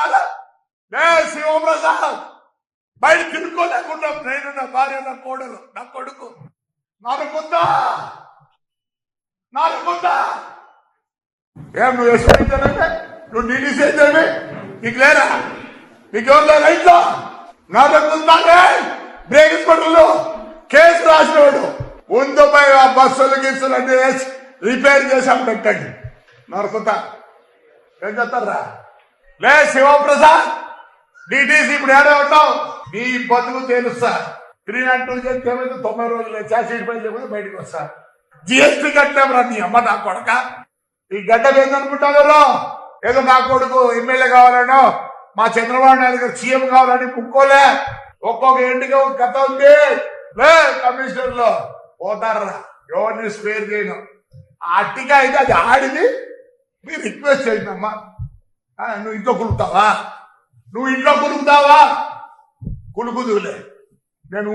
కాదా. లే శివప్రసాద్. బయట తినుకోలేకుండా నేను నా భార్య నా కోడలు నా కొడుకు. నరుకుందా నరుకుందా ఏం నువ్వు వేసుకుంటానంటే నువ్వు నీళ్ళు చేద్దామే నీకు లేరా? నీకు ఎవరు లేరా ఇంట్లో? నరుకుందానే బ్రేక్ స్కూటర్లు కేసు రాసినవాడు ఉందోపై ఆ బస్సులు గిస్సులు అన్ని రిపేర్ చేసాం పెట్టండి. నరుకుతా ఏం చేస్తారా లే శివప్రసాద్ డిటీసీ ఇప్పుడు ఏడే ఉంటావు? నీ బతులు తెలుస్తా. త్రీ నాట్ టూ చేస్తే తొంభై రోజులు చార్జ్షీట్ పై లేకపోతే బయటకు వస్తా. జిఎస్టీ కట్టేవరా నీ అమ్మ నా కొడక. ఈ గడ్డ ఏందనుకుంటావు ఏదో నా కొడుకు ఎమ్మెల్యే కావాలనో మా చంద్రబాబు నాయుడు గారు సీఎం కావాలని ముక్కోలే ఒక్కొక్క ఇంటికి ఒక కథ ఉంది. లే కమిషనర్లో పోతారా? ఎవరిని స్పేర్ చేయను. అట్టిగా అయితే అది ఆడిది. మీరు రిక్వెస్ట్ చేయండి అమ్మా. నువ్వు ఇంట్లో కులుకుతావా నువ్వు ఇంట్లో కులుకుతావా కులుకుదులే నేను